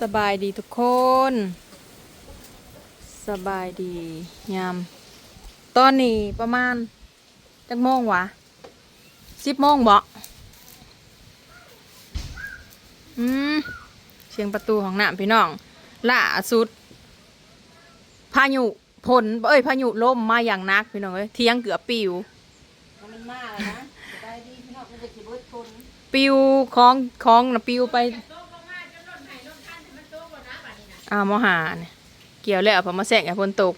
สบายดีทุกคน สบายดียามตอนนี้ประมาณจักโมงวะสิบโมงบ่อืมเสียงประตูของน้ำพี่น้องล่าสุด พายุผลเอ้ยพายุล่มมาอย่างหนักพี่น้องเอ้ยเที่ยงเกือบปิวมันมากเลยนะสบายดีพี่น้องมันจะขี่รถชนปิวของของนะปิวไป อ้าวหมอหาเนี่ยเกี่ยวแล้วพอมาแสกไอ้ฝนตก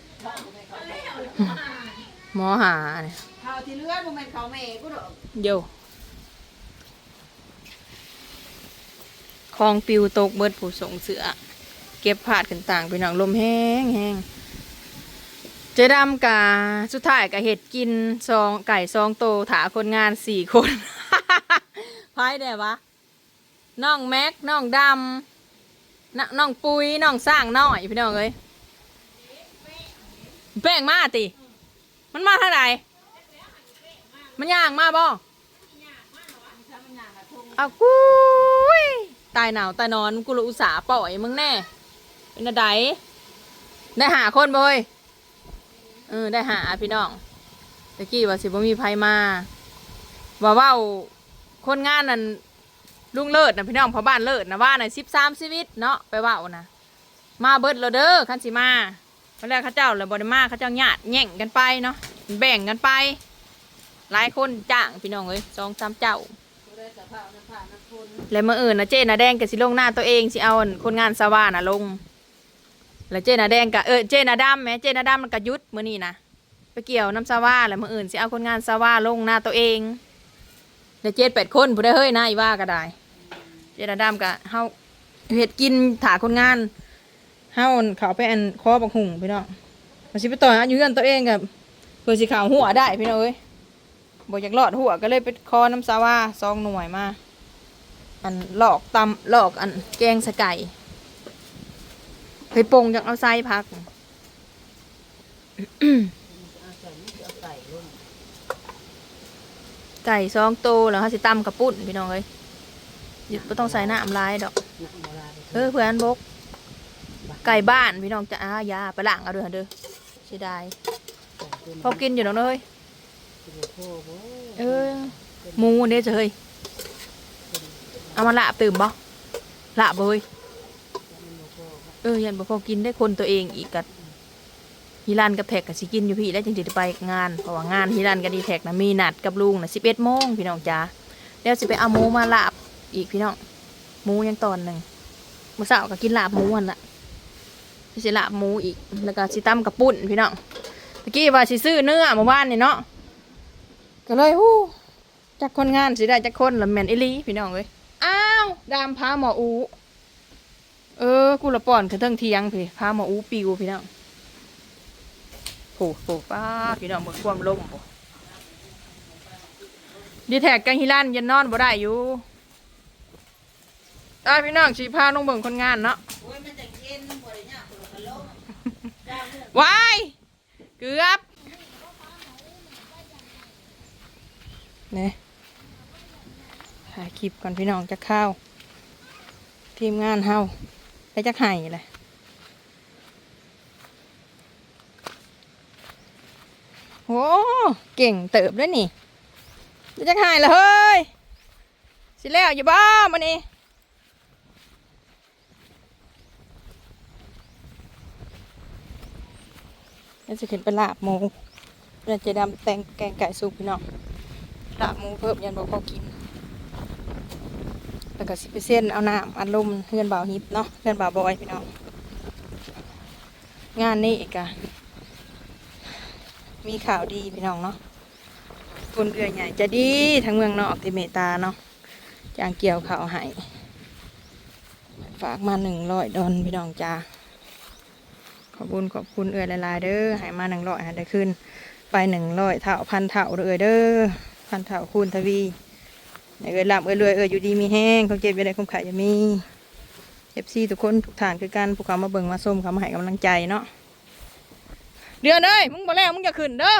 หมอหาเนี่ยข่าวที่เลือดมันเป็นข่าวแม่กูดอกโยของปิวตกเบิดผู้ส่งเสือ เก็บผาดขึ้นต่างไปหนังลมแห้งแห้งเจดำกาสุดท้ายกะเห็ดกินซองไก่ซองโตถาคนงานสี่คนพายได้วะน้องแม็กน้องดำ นน้องปุยน้องสร้างน้อยพี่น้องเอ้ยแป้งมาติ มันมาเท่าไหนมันย่างมาบ่เอากุยตายหนาวตายนอนกูเลยอุตส่าห์ปล่อยมึงแน่ เป็นอะไรได้หาคนบ่เว้ยเออได้หาพี่น้องตะกี้ว่าสิบ่มีไผมาว่าเว้าคนงานนั่น ลุงเลิศนะพี่น้องพอบ้านเลิศนะว่าในสิบสามชีวิตเนาะไปว้านะมาเบิดแล้วเด้อคันสิมาวันแรกข้าเจ้าเลยบ่ได้มาข้าเจ้าญาติแย่งกันไปเนาะแบ่งกันไป หลายคนจ้างพี่น้องเอ้ยสองสามเจ้ากูได้สภาพน้ำผ้าน้ำคนแล้วมื่ออื่นนะเจน่ะแดงกับสิลงหน้าตัวเองสิเอานคนงานสว่านะลง แล้วเจน่ะแดงกับเออเจน่ะดำแหมเจน่ะดำมันก็หยุดเมื้อนี้นะไปเกี่ยวน้ำสว่าแล้วมื่ออื่นสิเอาคนงานสว่าลงหน้าตัวเองแล้วเจ็ดแปดคนผู้ได้เฮ้ยนะอีว่าก็ได้ จน่ะดำกับเฮาเฮ็ดกินถาคนงานเฮาเขาไปอันคอบักหุ่งพี่น้องมันสิไปต่อยอันอยู่เรือนตัวเองกับเพื่อสิข่าวหัวได้พี่น้องเอ้ยบ่อยากรอดหัวก็เลยไปคอน้ำสว่าซองหน่วยมาอันหลอกตำหลอกอันแกงสะไก่ไปปงจากเอาไส้พักไก่ซองโตแล้วเขาสิตำกระปุ่นพี่น้องเอ้ย หยุดไม่ต้องใส่น้ำลายดอกน้ำโบราณเออเพื่อนบก ไก่บ้านพี่น้องจะอายาไปล้างเอาเด้อเด้อเสียดายพอกินอยู่น้องเอ้ยเออหมูเนี่ยจะเฮ้ยเอามาละตื่มบ่ละบ่เฮ้ยเออยันบ่พอกินได้คนตัวเองอีกกัดฮิรันกับแท็กกับสิกินอยู่พี่ได้วจึงสิได้ไปงานเพราะว่างานฮิรันกับดีแท็กนะมีนัดกับลุงนะสิบเอ็ดโมงพี่น้องจ้าแล้วสิไปเอาหมูมาลาบ อีกพี่น้องหมูยังตอนหนึ่งมื้อเช้าก็กินลาบหมูอันละสิลาบหมูอีก แล้วก็สิตำกับปุ่นพี่น้องตะกี้ว่าสิซื้อเนื้อเมื่อวานนี่เนาะก็เลยฮู้จักคนงานสิได้จักคนละแม่นอีหลีพี่น้องเอ้ยอ้าวดามพาหมออูเออกูละป่อนคือเทิงเทียงพี่พาหมออูปิวพี่น้องโผโผป้าพี่น้องเมื่อความลมบ่ดีแท็กกังฮิลันยันนอนบ่ได้อยู่ ตายพี่น้องสีพาลงเบิ่งคนงานเนาะโอ้ยมันจะเย็นบ่ได้เนี่ยคนละลมวายเกือบเนี่ยถ่ายคลิปก่อนพี่น้องจะเข้าวทีมงานเฮาไปจักไห้เลยโอ้เก่งเติบด้วยนี่ไปจักไห้เลยเฮ้ย สิแล้วอยู่บ้ามันนี่ แล้วจะขึ้นไปลาบหมูเราจะดำแตงแกงไก่สุกพี่น้องลาบหมูเพิ่มยันบอกพอกินแล้วก็สิไปเส้นเอาน้ำอัดลมเพื่อนบ่าวฮิปเนาะเพื่อนบ่าวบอยพี่น้องงานนี้อีกอะมีข่าวดีพี่น้องเนาะคนเรือใหญ่จะดีทั้งเมืองนอกที่เมตตาเนาะจางเกี่ยวข่าวให้ฝากมาหนึ่งร้อยดอนพี่น้องจ้า อบคุณขอบคุณเอือหลายๆเด้อให้มาหนึ่งร้อยให้ได้ขึ้น ไปหนึ่งร้อยเท่าพันเท่าเด้อเด้อพันเท่าคูณทวีในเวลาเอ้ยรวยเอ้ยอยู่ดีมีแห้งเขาเจ็บอยู่ในคมขายจะมีเอฟซีทุกคนทุกฐานคือการพวกเขามาเบิ่งมาส้มเขามาให้กำลังใจเนาะเดือนเอ้ยมึงบ่แล้วมึงอย่าขึ้นเด้อ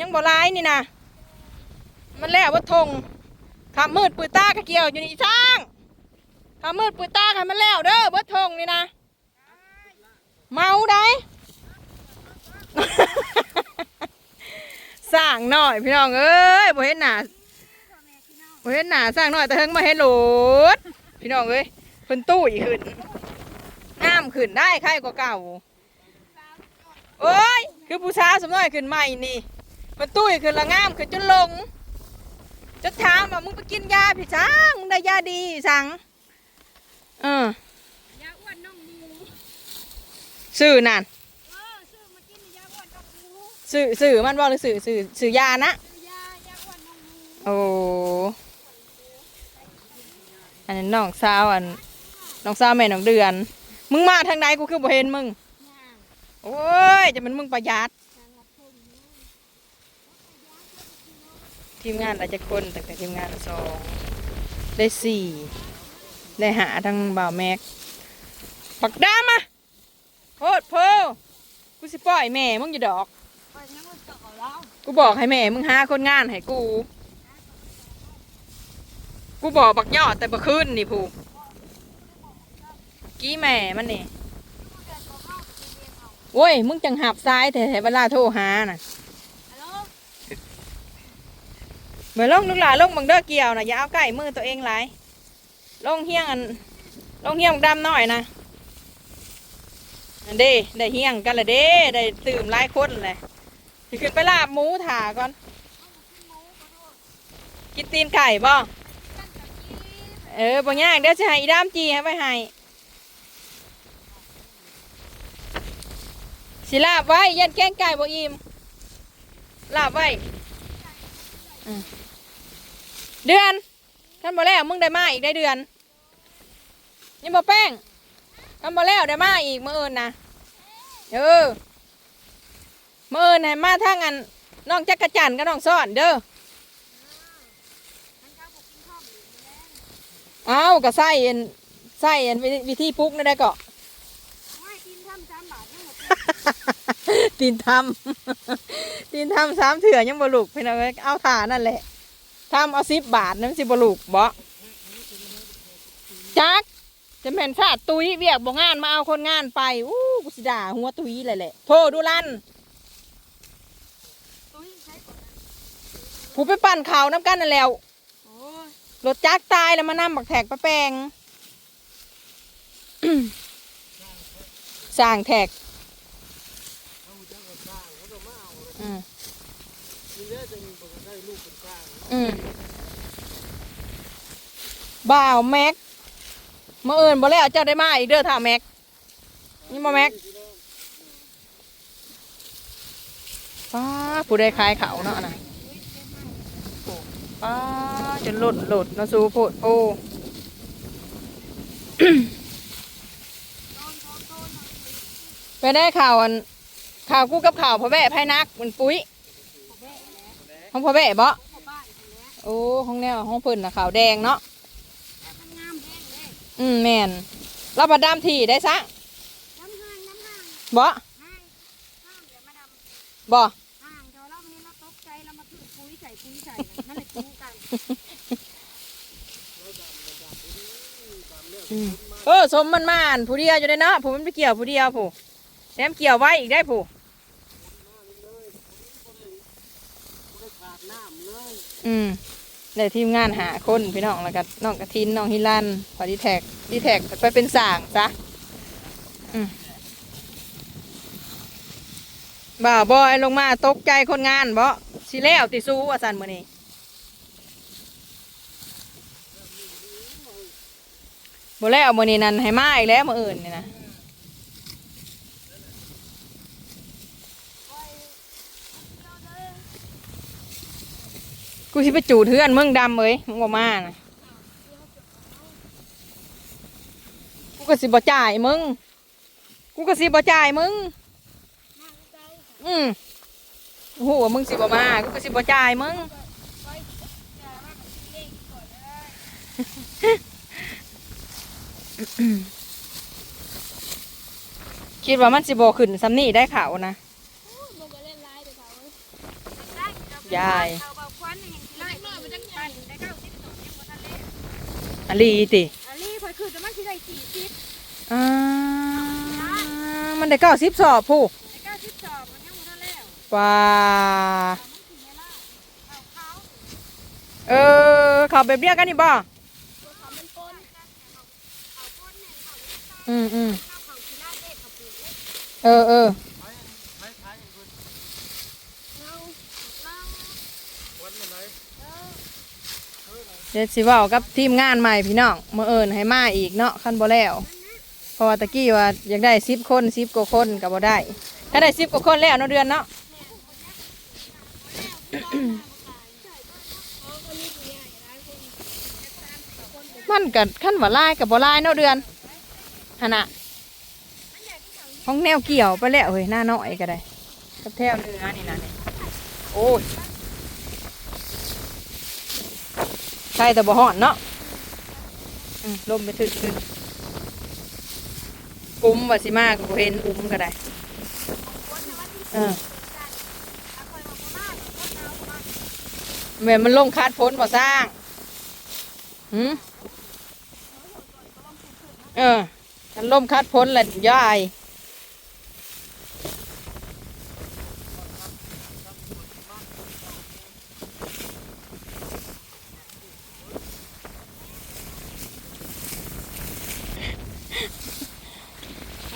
ยังบ่ร้ายนี่นะมันแล้วว่าทงขับมืดปืนตากระเกี่ยวอยู่นี่ช่างขามืดปุยตาให้มันแล้วเด้อเบิดทงนี่นะ เมาได้สร้างหน่อยพี่น้องเอ้ยบ่เห็นหนาบ่เห็นหนาสร้างหน่อยแต่เฮิงมาเห็นโหลดพี่น้องเอ้ยเพิ่นตู้อีกขึ้นงามขึ้นได้ใครกว่าเก่าโอ้ยคือผู้ชายสมน้อยขึ้นใหม่นี่เพิ่นตู้อีกขึ้นละงามขึ้นจนลงจะถามว่ามึงไปกินยาพี่ช้างมึงได้ยาดีสั่งเออ ยาอ้วนน้องหมู สื่อนั่น เออ ซื้อมากินยาอ้วนน้องหมูสื่อสื่อมันบอกหรือสื่อสื่อสื่อยานะซื้อยายาอ้วนน้องหมูโอ้อันนั้นน้องสาวอันน้องสาวแม่น้องเดือน มึงมาทางไหนกูคือบ่เห็นมึงย่างโอ้ยจะเป็นมึงประหยัดทางรับชมนะทีมงานหลายจะคนตั้งแต่ทีมงานสองได้สี่ได้หาทั้งบ่าวแม็กปักดามา โพดโพกูสิปล่อยแม่มึงอย่าดอก ไปยังว่าจะเอาแล้วกูบอกให้แม่มึงหาคนงานให้กู กูบอกบักยอดแต่บักขึ้นนี่ผู้กี้แม่มันนี่โว้ยมึงจังหับซ้ายแต่เวลาโทรหาน่ะฮัลโหลเหมือนลงนึกหลาลงบังเด้อเกี่ยวน่ะอย่าเอาใกล้มือตัวเองหลายลงเฮี้ยงอันลงเฮี้ยงดำหน่อยนะ อันเด้ได้เฮี้ยงกันละเด้ได้ตื่มหลายคนเลยสิขึ้นไปลาบหมูถาก่อน กินตีนไก่บ่เออบ่ยากเดี๋ยวจะให้อีดามจีให้ไปให้สิลาบไว้ยันแกงไก่บ่อิ่มลาบไว้เดือนท่านบ่แล้วมึงได้มาอีกได้เดือนยังบ่แป้ง ท่านบ่แล้วได้มาอีกมื้ออื่นนะเออมื้ออื่นให้มาทางอันน้องจักรจันทร์กับน้องซ่อนเด้อเอาก็ใส่อันใส่อันวิวิธีปลุ๊กนั่นได้ก็ไม่กินทำสามบาทยังหมดตีนทำตีนทำสามเถื่อยังบลุกพี่น้องเอ้ยเอาถ่านั่นแหละทำเอาสิบบาทนั่นสิบลุกบ่จัก จะแม่นชาติตุยเวียกบ่งานมาเอาคนงานไปอู้กูสิด่าหัวตุยเลยแหละโทดูลันผู้ไปปั่นเขาน้ำกันนั่นแล้วรถจักรตายแล้วมานำบักแทกไปแปลงสร้างแทกอืมบ่าวแม็ก เมื่อเอินบ่แล้วเจ้าได้มาอีกเด้อท่าแม็ก นี่มาแม็กป้าผู้ได้ขายเขาเนาะนะป้าจนหลุดหลุดเนาะสูโพดโอ้ไปได้ข่าวอันข่าวกู้กับข่าวพ่อแม่ไพ่นักมันปุ้ยห้องพ่อแม่บ่พ่อบ้านอยู่แล้วโอ้ห้องแนวห้องเพิ่นน่ะขาวแดงเนาะ แต่มันงามแห้งเลย อืมแม่นเราประดามที่ได้ซะน้ำห้างน้ำห้างบ่ห้างห้างเดี๋ยวมาดำบ่ห่างเราแล้ววันนี้เราตกใจเรามาถือปุ๋ยใส่ปุ๋ยใส่น่ะนั่นแหละจูกันอืมเออสมมันมาอันผู้เดียวอยู่ได้เนาะผู้มันไปเกี่ยวผู้เดียวผู้แถมเกี่ยวไว้อีกได้ผู้อืม ได้ทีมงานหาคนพี่น้องแล้วก็น้องกระทินน้องฮิลันพอดีแท็กดีแท็กไปเป็นสางซะบ่าวบอยลงมาตกใจคนงานบ่สิแล้วติสู้ว่าสันมือนี้บ่แล้วมือนี้นั่นให้มาอีกแล้วมืออื่นนี่นะ กูสิไปจูดเทือนมึงดำเอ้ยมึงบ่มานะกูก็สิบ่จ่ายมึง กูก็สิบ่จ่ายมึง อืมโอ้โหมึงสิบ่มา กูก็สิบ่จ่ายมึง คิดว่ามันสิบ่ขึ้นซ้ำนี่ได้ข่าวนะยาย อาเบาควันอย่างที่ไล่มามันจังปั่นได้เก้าสิบสองยังบ่ทันเล่อลีติอันนี้ค่อยคือจะสี่สิบอ่ามันได้เก้าสิบสอบผู้เก้าสิบสองมันยังหมดแล้วว่ามันถึงเวลาเอาเขาเออเขาแบบเดียวกันนี่บ่เขาเป็นคนเขาคนเนี่ยเขาอืมอืมเขาเขากีฬาเด็กเขาปลูกเล็กเออเออ เราเรา เดี๋ยวสิว้ากับทีมงานใหม่พี่น้องมาเอิญให้มาอีกเนาะคันบ่แล้วเพราะว่าตะกี้ว่าอยากได้สิบคนสิบกว่าคนก็บ่ได้ ถ้าได้สิบกว่าคนแล้วเนาะเดือนเนาะมันกับขั้นว่าลายกับบ่ลายเนาะเดือนฮะนะห้องแนวเกี่ยวไปแล้วเฮ้ยหน้าน้อยก็ได้กับแถวเนื้อนี่นะนี่โอ้ยใช่แต่บ่ห่อนเนาะอืมลมไปถึกขึ้นอุ้มว่าสิมากบ่เห็นอุ้มก็ได้เออแม่มันลงคาดพ้นบ่สร้างหืมเออฉันล่มคัดพ้นแหละยาย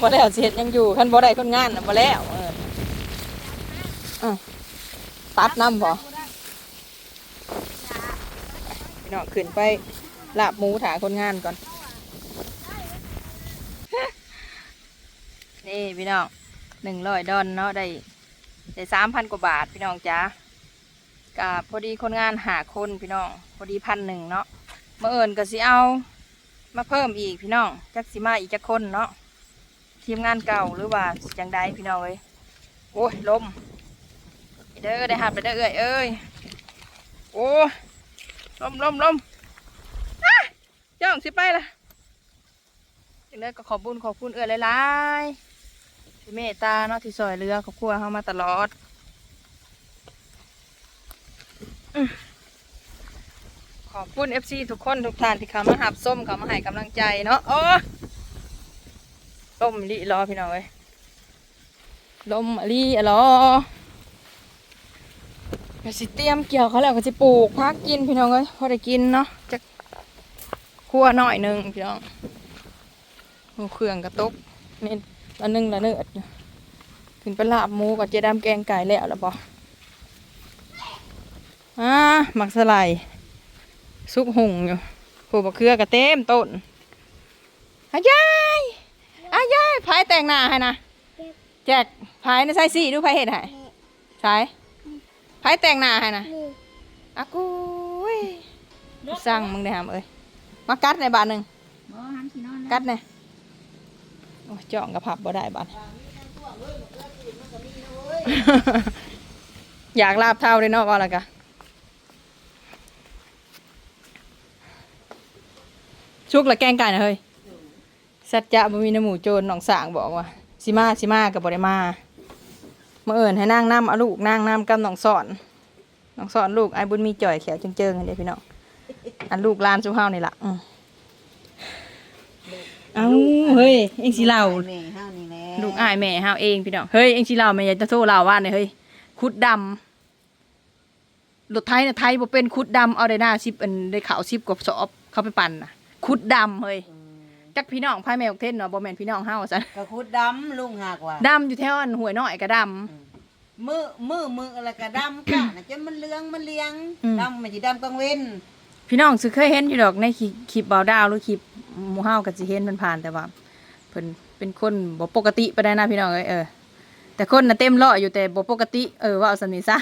บ่แล้วเสร็จยังอยู่คันบ่ได้คนงานน่ะบ่แล้วเออเออตัดน้ำบ่พี่น้องขึ้นไปลาบหมูถาคนงานก่อน นี่พี่น้องหนึ่งร้อยดอนเนาะได้ได้สามพันกว่าบาทพี่น้องจ้ากับพอดีคนงานหาคนพี่น้อง พอดีพันหนึ่งเนาะมื่อเอิญก็สิเอา มาเพิ่มอีกพี่น้องจักสิมาอีกจักคนเนาะ ทีมงานเก่าหรือว่าจังใดพี่น้องเอ้ยโอ้ยลมเด้อได้หับไปเด้อเอ้ยเอ้ยโอ้ลมลมลมอะเจ้าของสิไปละจังได้ก็ขอบบุญขอบคุณเอื้อหลายๆที่เมตตาเนาะที่ซอยเรือครอบครัวเข้ามาตลอดขอบคุณเอฟซีทุกคนทุกท่านที่เข้ามาหับส้มเข้ามาให้กำลังใจเนาะโอ้ ลมลิรอพี่น้องเอ้ยลมลิรอก็สิเตรียมเกี่ยวเขาแล้วก็สิปลูกพักกินพี่น้องเอ้ยพอได้กินเนาะจะคั่วหน่อยหนึงพี่น้องหมูเครื่องกระตุกนี่ละนึ่งละเนื้อขึ้นไปลาบหมูกับเจดำแกงไก่แล้วละบออ่าหมักสไลด์ซุกหุงอยู่ผูบะเครือกระเต็มต้นอายายอา ยายพายแต่งหน้าให้นะแจกพายในใส่สีดูพายเห็ดให้ใช่พายแต่งหน้าให้นะอากุยสั่งมึงได้หามเอ้ยมากัดในบาทหนึ่งบ่หันที่นอนนะกัดเนี่ยโอ้ยจ่องกระพับบ่ได้บัดอยากลาบเท่าเลยเนาะก็แล้วกะชุกละแกงไก่นะเฮ้ย สัจจะบ่มีน้ำหมูโจรหนองสางบอกว่าสิมาสิมากับบ่ได้มาเมื่อเอิญให้นั่งน้ำเอาลูกนั่งน้ำกับหนองสอนหนองสอนลูกไอ้บุญมีจ่อยแขวเจิงๆกันเด้พี่น้องอันลูกหลานสุเฮานี่ล่ะอืมเอ้าเฮ้ยเอ็งสิเล่าแม่เฮานี่แหละลูกอ้ายแม่ห้าวเองพี่น้องเฮ้ยเองสิเล่าแม่อยากจะโทรเล่าว่าเนี่ยเฮ้ยคุดดำรถไทยเนี่ยไทยบ่เป็นคุดดำเอาได้หน้าซิปอันได้ขาวซิปกบสอบเข้าไปปั่นน่ะคุดดำเฮ้ย จักพี่น้องพายแมวเทนเนาะบ่แม่นพี่น้องเฮาซะกระคุดดำลุงหักว่ะดำอยู่แถวอันห้วยน้อยก็ดมือมือมืออะไรก็ดำกะน่ะจนมันเหลืองมันเลียงอืม ดำมันสิดำกลางเว้นำพี่น้องสิเคยเห็นอยู่ดอกในคลิปคลิปเบาดาวหรือคลิปหมู่เฮาก็สิเห็นมันผ่านแต่ว่าเพิ่นเป็นคนบ่ปกติปานใดนะพี่น้องเอ้ยเออแต่คนน่ะเต็มร้อยอยู่แต่บ่ปกติเออว่าเอาซั่นนี่ซะ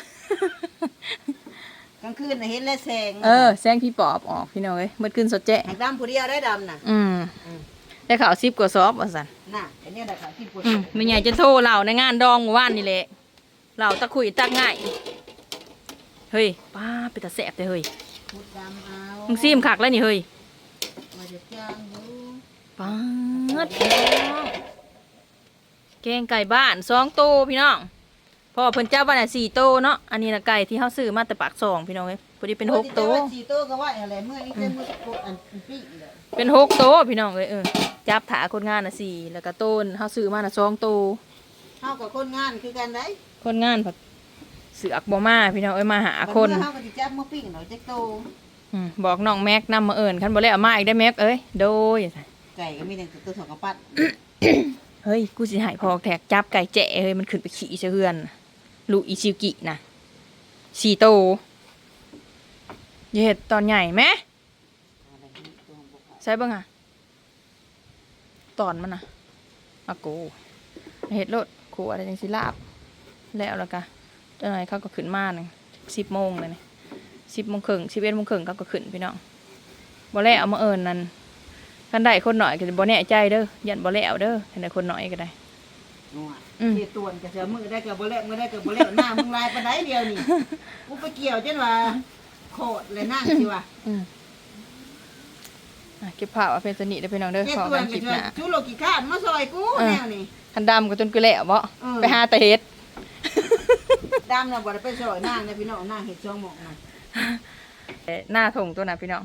กลางคืนน่ะเห็นแล้วแสงเออแซงพี่ปอบออกพี่น้องเอ้ยมืดขึ้นสดแจ้งหักดำผู้เดียวได้ดำน่ะ อืมอืม ได้ข่าวซิบกว่าซอบว่าสันน่ะอันเนี้ยได้ค่ะที่ปวดอืมไม่ใหญ่จะโทรเราในงานดองเมื่อวานนี่แหละเราตะคุยตักง่ายเฮ้ยป้าไปตาแสบแต่เฮ้ยคุดดำเอามึงซีมขักแล้วนี่เฮ้ยว่าจะจ้างอยู่ป้าดพี่น้องแกงไก่บ้านสองโตวพี่น้องเพอเพิ่นเจ้าบ้านน่ะสี่โตวเนาะอันนี้นะไก่ที่เขาซื้อมาแต่ปากซองพี่น้องเอ้ยพอดีเป็นหกโตวสี่โตวก็ว่าอะไรเมื่อนี้เต็มมือปวดอันปีเลยเป็นหกโตวพี่น้องเอ้ยเออจับถาคนงานน่ะสี่แล้วก็ต้นเฮาซื้อมาน่ะสองโตวเฮากับคนงานคือกันได้คนงานผัดเสือกบ่มาพี่น้องเอ้ยมาหาคนบัดเมื่อเฮาก็สิจับมาปิ้งหน่อยจักโตอืมบอกน้องแม็กนำมาเอิญคันบ่แล้วเอามาอีกได้แม็กเอ้ยโดยไก่ก็มีแต่ตัวสองกระปัดเฮ้ยกูสิใหายพอกแทกจับไก่แจะเฮ้ยมันขึ้นไปขี่เชเฮือน ลูกอีชิวกินะสีโตเห็ดตอนใหญ่ไหมใช่บ้างอะตอนมันนะอากูเห็ดรถขวอะไรจังสิลาบ แล้วแล้วกะเจ้าหน่อยเขาก็ขึ้นมาหนึ่งสิบโมงเลยนี่สิบโมงครึ่งสิบเอ็ดโมงครึ่งเขาก็ขึ้นพี่น้องบ่แล้วเอามาเอิญนั่นกันได้คนหน่อยก็จะบ่แน่ใจเด้อยันบ่แล้วเด้อคันได้คนหน่อยก็ได้ นัวอืมเฮ็ดตวนก็จะมือได้ก็บ่แล้วมือได้ก็บ่แล้วหน้ามึงลายปานใดเดียวนี่กูไปเกี่ยวจนว่าโคตรเลยนั่งสิว่าอืมอะเก็บผ้าว่าเป็นสนิทได้อพี่น้องเด้อเฮ็ดขอตวกันนคก็ลิปจะหน้าชูโลกิข้านมาซอยกูเออ แนวนี้คันดำก็จนคือแล้วบ่เออ ไปหาแต่เฮ็ด ดำน่ะบ่ได้ไปซอยนางนะพี่น้องนางเฮ็ดช่องหมอกน่ะเอ่อหน้าถงตัวน่ะพี่น้อง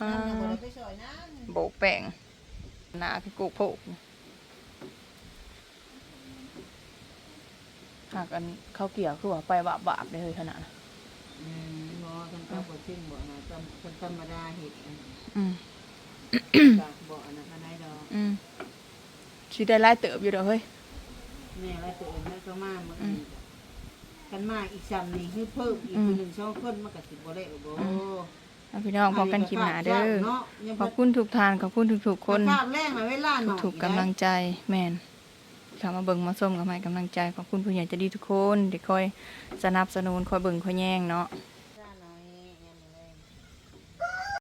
อ่าดำน่ะบ่ได้ไปซอยนาง โบกแป้งหน้าคือกูโผก หากอันเข้าวเกี่ยวคือว่าไปบาบาบๆเลยเฮ้ยขนาดนั้นอืมบ่ทำตามบ่จริงบ่นะตามคนธรรมดาเฮ็ดอันอืมจากบ่อันนั้นอันใดดอกอืมสิได้ไล่เติบอยู่เด้อเฮ้ยแม่ว่าตัวเองให้ก็มามื้ออืนี้มกันมาอีกซ้ำนี่คือเพิ่มอีกอืมคนหนึ่งสองคนมันก็สิบ่ได้บ่เอาพี่น้องพอกันคลิปหน้าเด้อเนาะยังขอบคุณทุกทานขอบคุณทุกๆคน ภาพแรกน่ะเวลาหน่อย ถูกกำลังใจแมน เข้ามาเบิ่งมาส้มกับให้กำลังใจขอบคุณผู้ใหญ่ใจะดีทุกคนที่คอยสนับสนุนคอยเบิ่งคอยแย่งเนาะ